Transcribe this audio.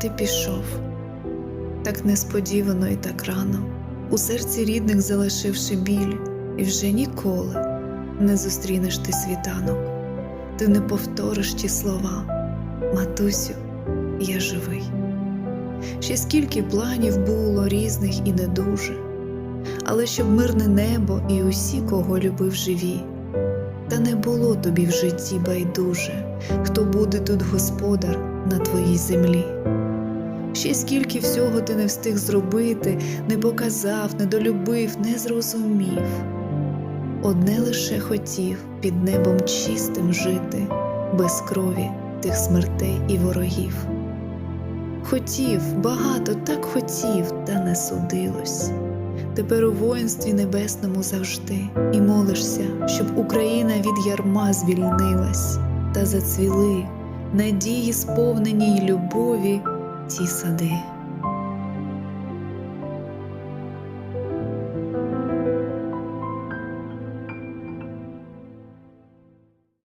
ти пішов. Так несподівано і так рано, у серці рідних залишивши біль, і вже ніколи не зустрінеш ти світанок, ти не повториш ті слова, матусю, я живий. Ще скільки планів було різних і не дуже, але щоб мирне небо і усі, кого любив живі, та не було тобі в житті байдуже, хто буде тут господар на твоїй землі. Ще скільки всього ти не встиг зробити, не показав, не долюбив, не зрозумів. Одне лише хотів під небом чистим жити, без крові тих смертей і ворогів. Хотів, багато так хотів, та не судилось. Тепер у воїнстві небесному завжди і молишся, щоб Україна від ярма звільнилась, та зацвіли надії, сповнені й любові ті сади.